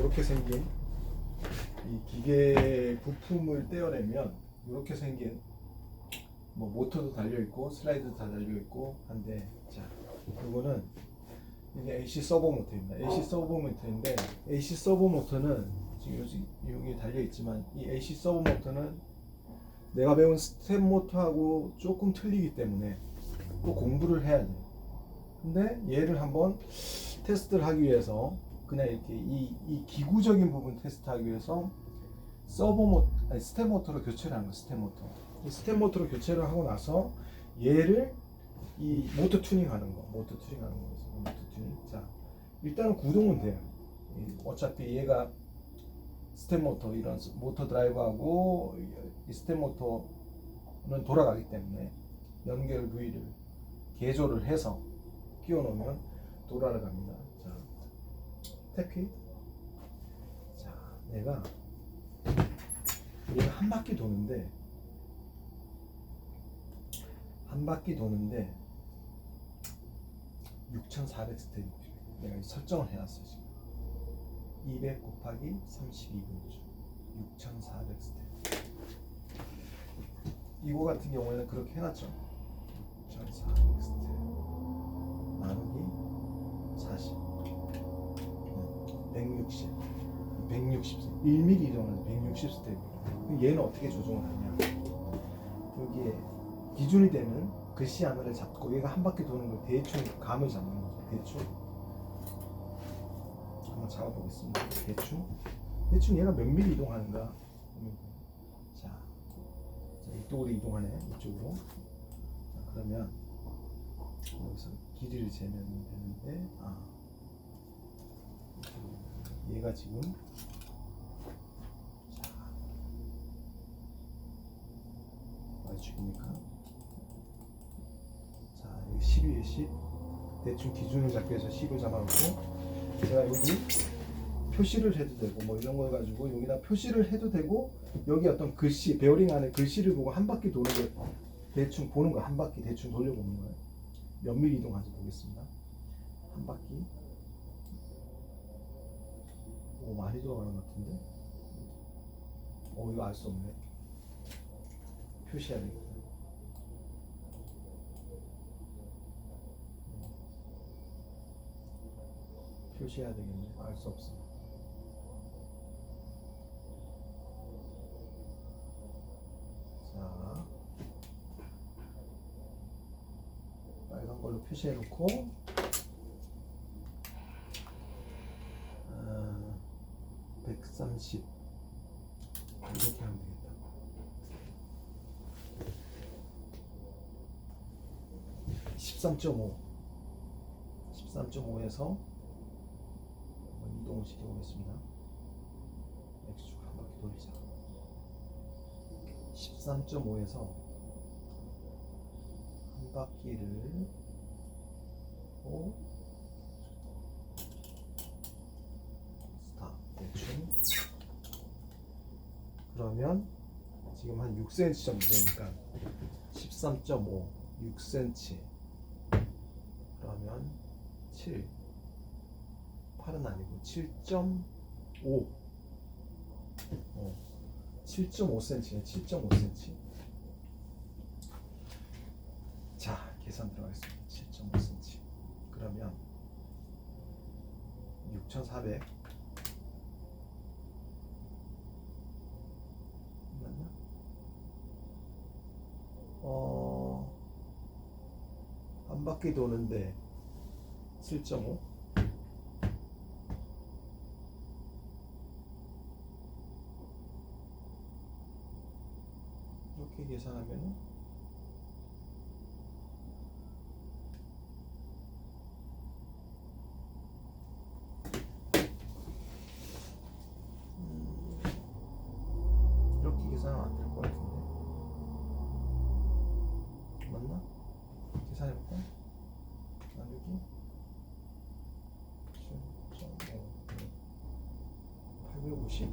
이렇게 생긴 이 기계 부품을 떼어내면 이렇게 생긴 뭐 모터도 달려 있고 슬라이드도 다 달려 있고 한데 자 이거는 이게 AC 서버 모터입니다. AC 서버 모터인데 AC 서버 모터는 지금 여기, 달려 있지만 이 AC 서버 모터는 내가 배운 스텝 모터하고 조금 틀리기 때문에 또 공부를 해야 돼요. 근데 얘를 한번 테스트를 하기 위해서 그냥 이렇게 이, 이 기구적인 부분 테스트하기 위해서 서버 모 아니 스텝 모터로 교체를 한 거예요. 스텝 모터. 이 스텝 모터로 교체를 하고 나서 얘를 이 모터 튜닝하는 거, 모터 튜닝하는 거죠. 모터 튜닝. 자, 일단은 구동은 돼요. 이 어차피 얘가 스텝 모터 이런 스- 모터 드라이브하고 이 스텝 모터는 돌아가기 때문에 연결 부위를 개조를 해서 끼워 놓으면 돌아갑니다. 자, 태피. 자, 내가 얘가 한 바퀴 도는데 한 바퀴 도는데 6,400 스텝이 필요해. 내가 이 설정을 해놨어 지금. 200 곱하기 32분주 6,400 스텝. 이거 같은 경우에는 그렇게 해놨죠. 6,400 스텝 나누기 40. 음, 160. 160. 1mm 이동은 160 스텝. 그럼 얘는 어떻게 조정을 하냐? 여기에 기준이 되는 글씨 하나를 잡고 얘가 한 바퀴 도는 걸 대충 감을 잡는 거죠. 대충. 한번 잡아보겠습니다. 대충. 대충 얘가 몇 미리 이동하는가. 자, 자 이쪽으로 이동하네. 이쪽으로. 자, 그러면 여기서 길이를 재면 되는데, 아, 얘가 지금 자, 맞추기니까. 자, 여기 12에 10. 대충 기준을 잡기 위해서 10을 잡아놓고, 제가 여기 표시를 해도 되고, 뭐 이런 걸 가지고 여기다 표시를 해도 되고, 여기 어떤 글씨, 베어링 안에 글씨를 보고 한 바퀴 도는 걸 대충 보는 거, 한 바퀴 대충 돌려보는 거예요. 몇 미리 이동하는지 보겠습니다. 한 바퀴. 오, 많이 돌아가는 것 같은데? 어, 이거 알 수 없네. 표시해야 되겠다. 표시해야 되겠네. 알 수 없어. 자, 빨간 걸로 표시해 놓고, 아, 130 이렇게 하면 되겠다. 13.5 13.5에서 이동을 시켜보겠습니다. X축 한 바퀴 돌리자. 13.5에서 한 바퀴를 오. 스탑. 대충. 그러면 지금 한 6cm 정도 되니까 13.5 6cm 그러면 7 8은 아니고 7.5 어, 7.5cm네 7.5cm 자 계산 들어가겠습니다. 7.5cm 그러면 6,400 맞나? 어, 한 바퀴 도는데 7.5 이렇게 계산하면 이렇게 계산하면 안 될 것 같은데 맞나? 계산해볼까? 나누기 850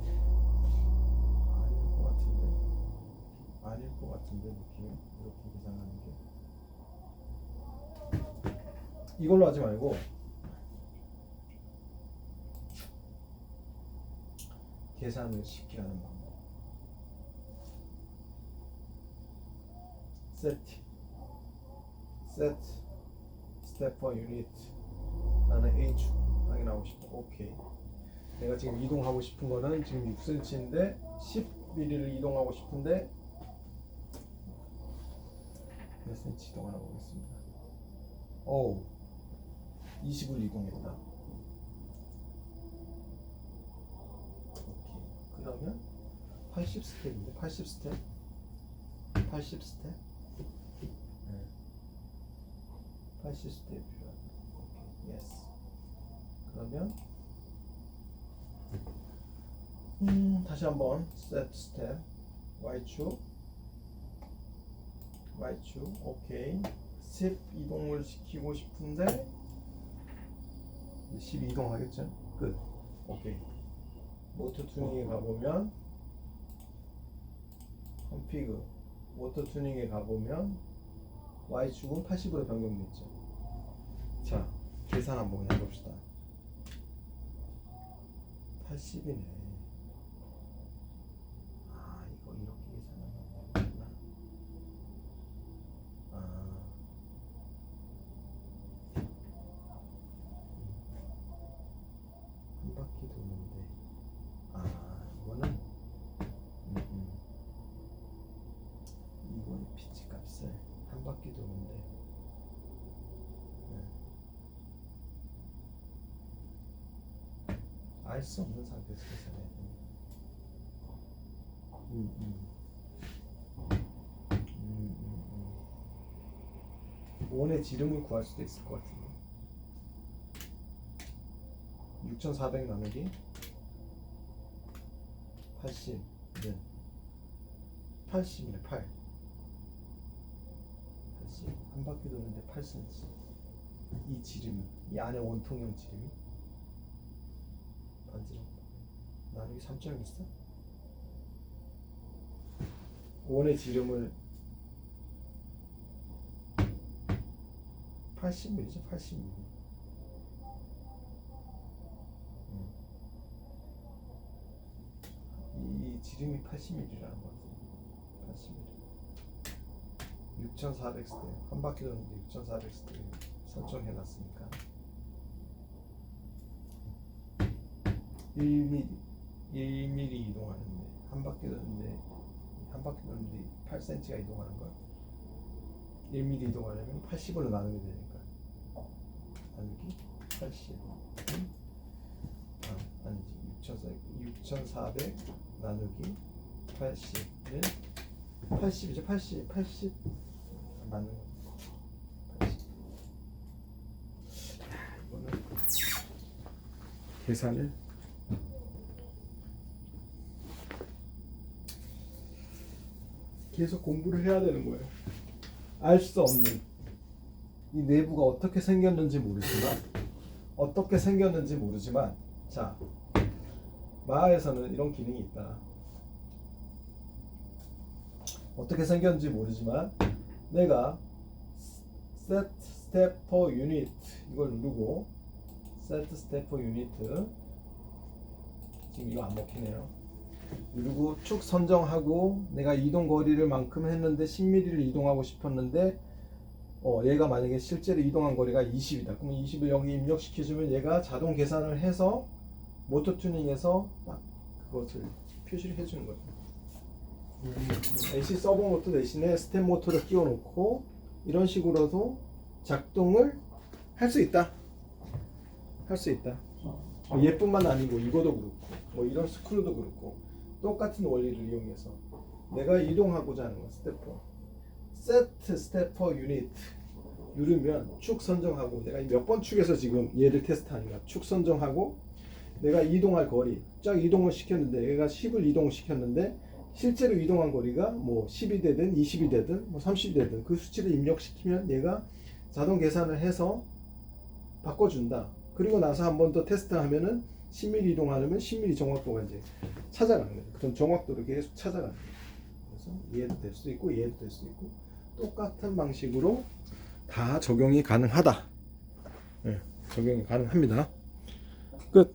아닐 것 같은데. 아닐 것 같은데 느낌이? 이렇게 계산하는 게. 이걸로 하지 말고. 계산을 쉽게 하는 방법. 세트 스텝 퍼 유닛 나는 H 확인하고 싶어. 오케이 내가 지금 이동하고 싶은 거는 지금 6cm인데 10mm를 이동하고 싶은데 몇 cm 이동하나 보겠습니다. 오 20을 이동했다. 오케이. 그러면 80 스텝인데 80 스텝? 80 스텝? 네. 80 스텝 필요하다. 오케이. 예스. 그러면 음, 다시 한번 set step. Y축. Y축. 오케이. 10 이동을 시키고 싶은데 10 이동하겠죠? 끝. 오케이. 모터 튜닝에 가보면 컴피그 모터 튜닝에 가보면 y축은 80으로 변경됐죠. 자 계산 한번 해봅시다. 80이네. 아, 이거 이렇게 계산하면 되구나. 아. 한 바퀴 도는데. 아, 이거는 음, 음. 이건 피치 값을 한 바퀴 도는데. 네. 알수 없는 상태에서 계산해야 돼. 음, 음. 음, 음, 음. 원의 지름을 구할 수도 있을 것 같은데. 6,400 나누기 80는 80이네 8. 80. 한 바퀴 도는데 8cm. 이 지름이 이 안에 원통형 지름이 반지름 나누기 3점 있어? 원의 지름을 80mm죠 80mm 음. 이 지름이 80mm라는 거 같아요 80mm 6400 스텝 한 바퀴 도는데 6400 스텝 설정해 놨으니까 1mm 1mm 이동하는데 한 바퀴 도는데 한 바퀴 도는데 8cm가 이동하는 거야. 1mm 이동하려면 80으로 나누면 되니까 나누기 80. 음? 아 아니지 6,400 6,400 나누기 80은 80이죠 80 80 거. 80. 야, 이거는 계산을 계속 공부를 해야 되는 거예요. 알 수 없는 이 내부가 어떻게 생겼는지 모르지만 어떻게 생겼는지 모르지만 자 마하에서는 이런 기능이 있다. 어떻게 생겼는지 모르지만 내가 set step per unit 이걸 누르고 set step per unit 지금 이거 안 먹히네요. 누르고 축 선정하고 내가 이동 거리를 만큼 했는데 10mm를 이동하고 싶었는데 어 얘가 만약에 실제로 이동한 거리가 20이다. 그러면 20을 여기 입력시켜주면 얘가 자동 계산을 해서 모터 튜닝에서 딱 그것을 표시를 해주는 거예요. AC 서버 모터 대신에 스텝 모터를 끼워 놓고 이런 식으로도 작동을 할 수 있다. 할 수 있다. 뭐 얘뿐만 아니고 이거도 그렇고 뭐 이런 스크류도 그렇고 똑같은 원리를 이용해서 내가 이동하고자 하는 거 스태퍼 세트 스태퍼 유닛 누르면 축 선정하고 내가 몇 번 축에서 지금 얘를 테스트하는가 축 선정하고 내가 이동할 거리 쫙 이동을 시켰는데 얘가 10을 이동을 시켰는데 실제로 이동한 거리가 뭐 10이 되든 20이 되든 뭐 30이 되든 그 수치를 입력시키면 얘가 자동 계산을 해서 바꿔준다. 그리고 나서 한 번 더 테스트하면은 10mm 이동하려면 10mm 정확도가 이제 찾아가는 거예요. 그런 정확도를 계속 찾아가는 거예요. 그래서 얘도 될 수 있고 얘도 될 수 있고 똑같은 방식으로 다 적용이 가능하다. 예, 적용이 가능합니다. 끝.